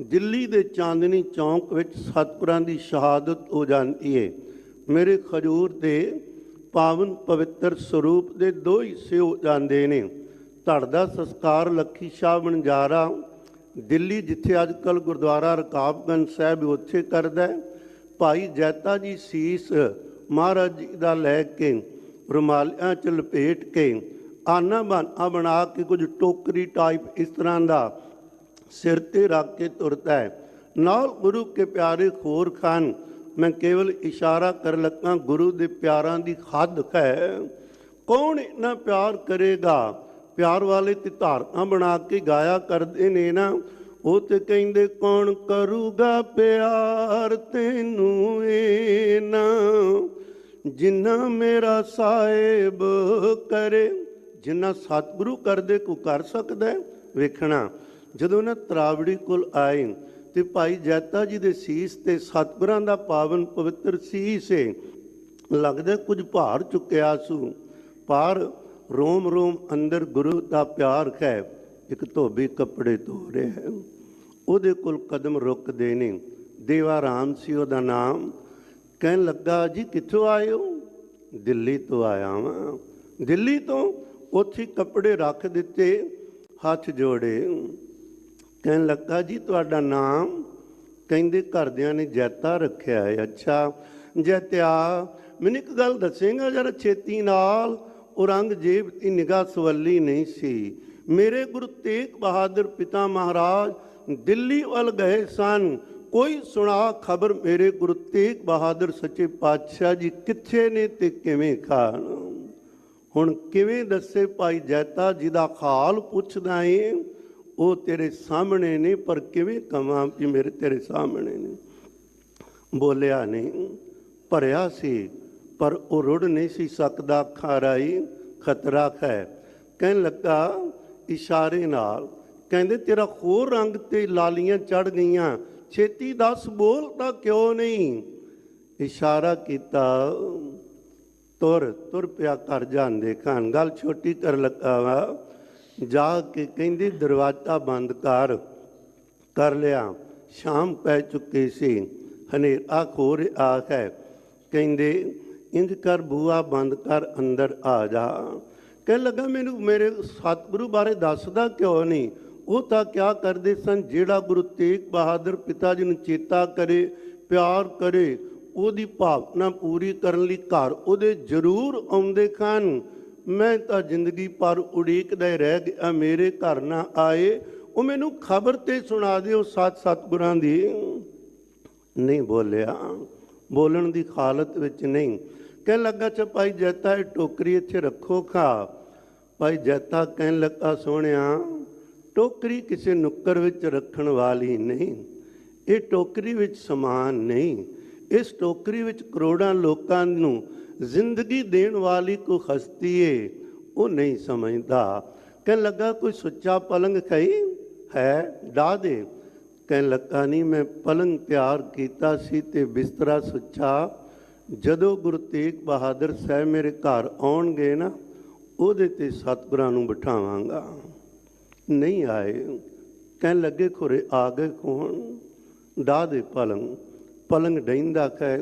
ਦਿੱਲੀ ਦੇ ਚਾਂਦਨੀ ਚੌਂਕ ਵਿੱਚ ਸਤਿਗੁਰਾਂ ਦੀ ਸ਼ਹਾਦਤ ਹੋ ਜਾਂਦੀ ਹੈ ਮੇਰੇ ਖਜੂਰ ਦੇ ਪਾਵਨ ਪਵਿੱਤਰ ਸਰੂਪ ਦੇ ਦੋ ਹਿੱਸੇ ਹੋ ਜਾਂਦੇ ਨੇ। ਧੜ ਦਾ ਸੰਸਕਾਰ ਲੱਖੀ ਸ਼ਾਹ ਬਣਜਾਰਾ ਦਿੱਲੀ, ਜਿੱਥੇ ਅੱਜ ਕੱਲ ਗੁਰਦੁਆਰਾ ਰਕਾਬਗੰਜ ਸਾਹਿਬ ਉੱਥੇ ਕਰਦਾ ਭਾਈ ਜੈਤਾ ਜੀ ਸੀਸ ਮਹਾਰਾਜ ਜੀ ਦਾ ਲੈ ਕੇ ਰੁਮਾਲਿਆਂ ਚ ਲਪੇਟ ਕੇ ਆਨਾ ਬਾਨਾ ਬਣਾ ਕੇ ਕੁਝ ਟੋਕਰੀ ਟਾਈਪ ਇਸ ਤਰ੍ਹਾਂ ਦਾ ਸਿਰ ਤੇ ਰੱਖ ਕੇ ਤੁਰਦਾ ਹੈ। ਨਾਲ ਗੁਰੂ ਕੇ ਪਿਆਰੇ ਖੋਰ ਖਾਨ, ਮੈਂ ਕੇਵਲ ਇਸ਼ਾਰਾ ਕਰ ਲੱਗਾ, ਗੁਰੂ ਦੇ ਪਿਆਰਾਂ ਦੀ ਹੱਦ ਹੈ ਕੌਣ ਇਨਾ ਪਿਆਰ ਕਰੇਗਾ? ਪਿਆਰ ਵਾਲੇ ਤੇ ਧਾਰਨਾ ਬਣਾ ਕੇ ਗਾਇਆ ਕਰਦੇ ਨੇ ਨਾ। ਉਹ ਤੇ ਕਹਿੰਦੇ, ਕੌਣ ਕਰੂਗਾ ਪਿਆਰ ਤੈਨੂੰ ਏ ਜਿੰਨਾ ਮੇਰਾ ਸਾਹਿਬ ਕਰੇ, ਜਿੰਨਾ ਸਤਿਗੁਰੂ ਕਰਦੇ ਕੋ ਕਰ ਸਕਦਾ ਵੇਖਣਾ। ਜਦੋਂ ਨਾ ਤਰਾਵੜੀ ਕੋਲ ਆਏ ਤੇ ਭਾਈ ਜੈਤਾ ਜੀ ਦੇ ਸੀਸ ਤੇ ਸਤਿਗੁਰਾਂ ਦਾ ਪਾਵਨ ਪਵਿੱਤਰ ਸੀਸ ਹੈ ਲੱਗਦਾ ਕੁਝ ਭਾਰ ਚੁੱਕਿਆ ਸੂ। ਪਰ ਰੋਮ ਰੋਮ ਅੰਦਰ ਗੁਰੂ ਦਾ ਪਿਆਰ ਹੈ ਇੱਕ ਧੋਬੀ ਕੱਪੜੇ ਧੋ ਰਿਹਾ ਉਹਦੇ ਕੋਲ ਕਦਮ ਰੁਕਦੇ ਨੇ। ਦੇਵਾ ਰਾਮ ਸੀ ਉਹਦਾ ਨਾਮ। ਕਹਿਣ ਲੱਗਾ, ਜੀ ਕਿੱਥੋਂ ਆਏ ਹੋ ਦਿੱਲੀ ਤੋਂ ਆਇਆ ਵਾਂ। ਦਿੱਲੀ ਤੋਂ? ਉੱਥੇ ਕੱਪੜੇ ਰੱਖ ਦਿੱਤੇ, ਹੱਥ ਜੋੜੇ। ਕਹਿਣ ਲੱਗਾ, ਜੀ, ਤੁਹਾਡਾ ਨਾਮ? ਕਹਿੰਦੇ, ਘਰਦਿਆਂ ਨੇ ਜੈਤਾ ਰੱਖਿਆ ਹੈ। ਅੱਛਾ, ਜੈਤਿਆ, ਮੈਨੂੰ ਇੱਕ ਗੱਲ ਦੱਸੇਗਾ, ਜਰਾ ਛੇਤੀ ਨਾਲ। ਔਰੰਗਜ਼ੇਬ ਦੀ ਨਿਗਾਹ ਸਵੱਲੀ ਨਹੀਂ ਸੀ। ਮੇਰੇ ਗੁਰੂ ਤੇਗ ਬਹਾਦਰ ਪਿਤਾ ਮਹਾਰਾਜ, ਦਿੱਲੀ ਵੱਲ ਗਏ ਸਨ। ਕੋਈ ਸੁਣਾ ਖਬਰ ਮੇਰੇ ਗੁਰੂ ਤੇਗ ਬਹਾਦਰ ਸੱਚੇ ਪਾਤਸ਼ਾਹ ਜੀ ਕਿੱਥੇ ਨੇ ਤੇ ਕਿਵੇਂ ਖਾਣ? ਹੁਣ ਕਿਵੇਂ ਦੱਸੇ ਭਾਈ ਜੈਤਾ ਜੀ ਦਾ ਹਾਲ ਪੁੱਛਦਾ ਏ? ਉਹ ਤੇਰੇ ਸਾਹਮਣੇ ਨੇ, ਪਰ ਕਿਵੇਂ ਕਵਾਂ ਵੀ ਮੇਰੇ ਤੇਰੇ ਸਾਹਮਣੇ ਨੇ? ਬੋਲਿਆ ਨਹੀਂ, ਭਰਿਆ ਸੀ, ਪਰ ਉਹ ਰੁੜ ਨਹੀਂ ਸੀ ਸਕਦਾ ਖਾਰਾਈ ਖਤਰਾ ਹੈ। ਕਹਿਣ ਲੱਗਾ, ਇਸ਼ਾਰੇ ਨਾਲ, ਕਹਿੰਦੇ, ਤੇਰਾ ਹੋਰ ਰੰਗ ਤੇ ਲਾਲੀਆਂ ਚੜ ਗਈਆਂ, ਛੇਤੀ ਦੱਸ, ਬੋਲ ਤਾਂ ਕਿਉਂ ਨਹੀਂ? ਇਸ਼ਾਰਾ ਕੀਤਾ, ਤੁਰ ਤੁਰ ਪਿਆ ਕਰ ਜਾਂਦੇ ਖਾਨ ਗੱਲ ਛੋਟੀ ਕਰ ਲੱਗਾ ਵਾ ਜਾ ਕੇ ਕਹਿੰਦੀ, ਦਰਵਾਜ਼ਾ ਬੰਦ ਕਰ। ਕਰ ਲਿਆ। ਸ਼ਾਮ ਪੈ ਚੁੱਕੀ ਸੀ। ਹਨੇਰਾ ਖੋਰ ਆ ਹੈ? ਕਹਿੰਦੇ ਇੰਜ ਕਰ ਬੂਆ ਬੰਦ ਕਰ, ਅੰਦਰ ਆ ਜਾ। ਕਹਿ ਲੱਗਾ, ਮੈਨੂੰ, ਮੇਰੇ ਸਤਿਗੁਰੂ ਬਾਰੇ ਦੱਸਦਾ ਕਿਉਂ ਨਹੀਂ? ਉਹ ਤਾਂ ਕਿਆ ਕਰਦੇ ਸਨ? ਜਿਹੜਾ ਗੁਰੂ ਤੇਗ ਬਹਾਦਰ ਪਿਤਾ ਜੀ ਨੂੰ ਚੇਤਾ ਕਰੇ, ਪਿਆਰ ਕਰੇ, ਉਹਦੀ ਭਾਵਨਾ ਪੂਰੀ ਕਰਨ ਲਈ ਘਰ ਉਹਦੇ ਜ਼ਰੂਰ ਆਉਂਦੇ ਖਾਨ ਮੈਂ ਤਾਂ ਜ਼ਿੰਦਗੀ ਪਰ ਉਡੀਕਦਾ ਹੀ ਰਹਿ ਗਿਆ, ਮੇਰੇ ਘਰ ਨਾ ਆਏ। ਉਹ ਮੈਨੂੰ ਖਬਰ ਤੇ ਸੁਣਾ ਦਿਓ, ਸਤ ਸਤਗੁਰਾਂ ਦੀ। ਨਹੀਂ ਬੋਲਿਆ। ਬੋਲਣ ਦੀ ਹਾਲਤ ਵਿੱਚ ਨਹੀਂ। ਕਹਿਣ ਲੱਗਾ ਚ ਭਾਈ ਜੈਤਾ, ਇਹ ਟੋਕਰੀ ਇੱਥੇ ਰੱਖੋ ਖਾ। ਭਾਈ ਜੈਤਾ ਕਹਿਣ ਲੱਗਾ, ਸੋਹਣਿਆ, ਟੋਕਰੀ ਕਿਸੇ ਨੁੱਕਰ ਵਿੱਚ ਰੱਖਣ ਵਾਲੀ ਨਹੀਂ। ਇਹ ਟੋਕਰੀ ਵਿੱਚ ਸਮਾਨ ਨਹੀਂ। ਇਸ ਟੋਕਰੀ ਵਿੱਚ ਕਰੋੜਾਂ ਲੋਕਾਂ ਨੂੰ ਜ਼ਿੰਦਗੀ ਦੇਣ ਵਾਲੀ ਕੋ ਹਸਤੀ ਏ, ਉਹ ਨਹੀਂ ਸਮਝਦਾ। ਕਹਿਣ ਲੱਗਾ, ਕੋਈ ਸੁੱਚਾ ਪਲੰਗ ਖਈ ਹੈ? ਡਾ ਦੇ। ਕਹਿਣ ਲੱਗਾ, ਨਹੀਂ, ਮੈਂ ਪਲੰਗ ਤਿਆਰ ਕੀਤਾ ਸੀ ਤੇ ਬਿਸਤਰਾ ਸੁੱਚਾ। ਜਦੋਂ ਗੁਰੂ ਤੇਗ ਬਹਾਦਰ ਸਾਹਿਬ ਮੇਰੇ ਘਰ ਆਉਣਗੇ ਨਾ, ਉਹਦੇ ਤੇ ਸਤਿਗੁਰਾਂ ਨੂੰ ਬਿਠਾਵਾਂਗਾ। ਨਹੀਂ ਆਏ। ਕਹਿਣ ਲੱਗੇ ਖੁਰੇ ਆ ਗਏ ਕੌਣ? ਡਾ ਦੇ ਪਲੰਗ। ਪਲੰਗ ਡੈਂਦਾ ਖੈ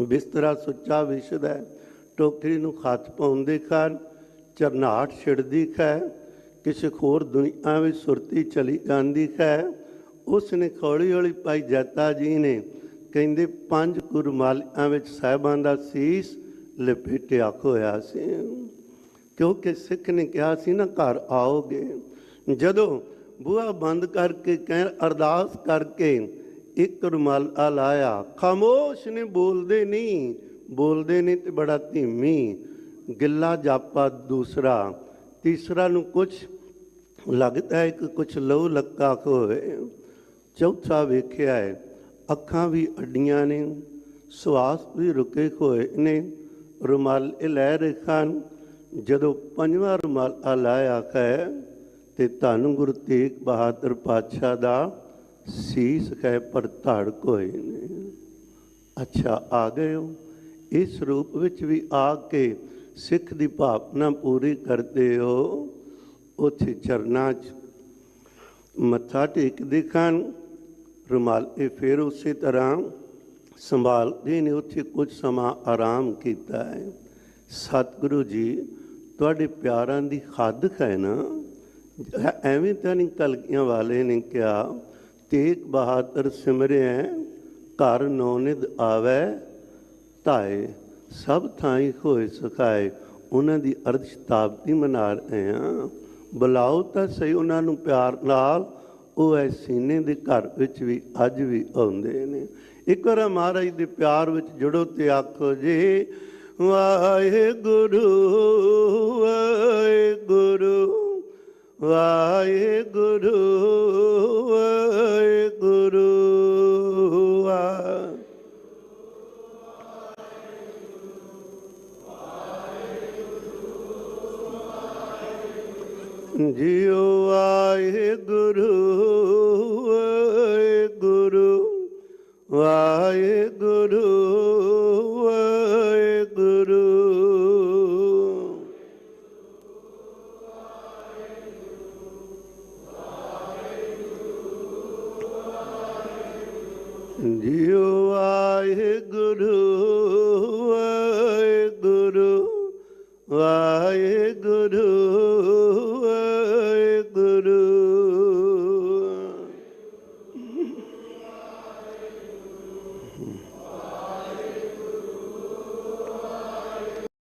ਬਿਸਤਰਾ ਸੁੱਚਾ ਵਿਛਦਾ, ਟੋਕਰੀ ਨੂੰ ਹੱਥ ਪਾਉਂਦੇ ਖਾਨ, ਚਰਨਾਟ ਛਿੜਦੀ ਖੈ ਕਿਸੇ ਹੋਰ ਦੁਨੀਆ ਵਿੱਚ ਸੁਰਤੀ ਚਲੀ ਜਾਂਦੀ ਖੈ। ਉਸ ਨੇ ਹੌਲੀ ਹੌਲੀ ਪਾਈ ਜੱਤਾ ਜੀ ਨੇ, ਕਹਿੰਦੇ ਪੰਜ ਗੁਰਮਾਲਿਆਂ ਵਿੱਚ ਸਾਹਿਬਾਂ ਦਾ ਸੀਸ ਲਪੇਟਿਆ ਹੋਇਆ ਸੀ। ਕਿਉਂਕਿ ਸਿੱਖ ਨੇ ਕਿਹਾ ਸੀ, ਨਾ ਘਰ ਆਓਗੇ। ਜਦੋਂ ਬੂਹਾ ਬੰਦ ਕਰਕੇ ਕਹਿ ਅਰਦਾਸ ਕਰਕੇ ਇੱਕ ਰੁਮਾਲ ਆ ਲਾਇਆ। ਖਾਮੋਸ਼ ਨੇ ਬੋਲਦੇ ਨਹੀਂ ਬੋਲਦੇ ਨਹੀਂ ਤੇ ਬੜਾ ਧੀਮੀ। ਗਿੱਲਾ ਜਾਪਾ ਦੂਸਰਾ, ਤੀਸਰਾ ਨੂੰ ਕੁਝ ਲੱਗਦਾ ਹੈ ਕਿ ਕੁਝ ਲਹੂ ਲੱਕਾ ਹੋਵੇ ਚੌਥਾ ਵੇਖਿਆ ਹੈ, ਅੱਖਾਂ ਵੀ ਅੱਡੀਆਂ ਨੇ, ਸਵਾਸ ਵੀ ਰੁਕੇ ਹੋਏ ਨੇ। ਰੁਮਾਲ ਇਹ ਲੈ ਰਹੇ ਹਨ ਜਦੋਂ ਪੰਜਵਾਂ ਰੁਮਾਲ ਆ ਲਾਇਆ ਹੈ, ਤੇ ਧੰਨ ਗੁਰੂ ਤੇਗ ਬਹਾਦਰ ਪਾਤਸ਼ਾਹ ਦਾ ਸੀਸ ਹੈ ਪਰ ਧੜ ਕੋਈ ਨੇ ਅੱਛਾ, ਆ ਗਏ ਹੋ। ਇਸ ਰੂਪ ਵਿੱਚ ਵੀ ਆ ਕੇ ਸਿੱਖ ਦੀ ਭਾਵਨਾ ਪੂਰੀ ਕਰਦੇ ਹੋ। ਉੱਥੇ ਚਰਨਾਂ 'ਚ ਮੱਥਾ ਟੇਕਦੇ ਖਾਨ ਰੁਮਾਲ ਇਹ ਫਿਰ ਉਸੇ ਤਰ੍ਹਾਂ ਸੰਭਾਲਦੇ ਨੇ। ਉੱਥੇ ਕੁਝ ਸਮਾਂ ਆਰਾਮ ਕੀਤਾ ਹੈ। ਸਤਿਗੁਰੂ ਜੀ, ਤੁਹਾਡੇ ਪਿਆਰਾਂ ਦੀ ਹੱਦ ਹੈ ਨਾ? ਐਵੇਂ ਤਾਂ ਨਹੀਂ ਕਲਗੀਆਂ ਵਾਲੇ ਨੇ ਕਿਹਾ ਤੇਗ ਬਹਾਦਰ ਸਿਮਰਿਆ, ਘਰ ਨੌਨਿਦ ਆਵੈ, ਧਾਏ, ਸਭ ਥਾਈ ਹੋਏ ਸਖਾਏ, ਉਹਨਾਂ ਦੀ ਅਰਧ ਸ਼ਤਾਬਦੀ ਮਨਾ ਰਹੇ ਆ ਬੁਲਾਓ ਤਾਂ ਸਹੀ ਉਹਨਾਂ ਨੂੰ ਪਿਆਰ ਨਾਲ, ਉਹ ਐ ਸੀਨੇ ਦੇ ਘਰ ਵਿੱਚ ਵੀ ਅੱਜ ਵੀ ਆਉਂਦੇ ਨੇ। ਇੱਕ ਵਾਰ ਮਹਾਰਾਜ ਦੇ ਪਿਆਰ ਵਿੱਚ ਜੁੜੋ ਤੇ ਆਖੋ ਜੀ, ਵਾਹਿਗੁਰੂ ਵਾਹਿਗੁਰੂ। ਵਾਹਿਗੁਰੂ ਵਾਹਿਗੁਰੂ ਵਾਹਿਗੁਰੂ। ਜਿਉ ਵਾਹਿਗੁਰੂ ਜਿਉ ਆਏ ਗੁਰੂ ਆਏ ਗੁਰੂ ਆਏ ਗੁਰੂ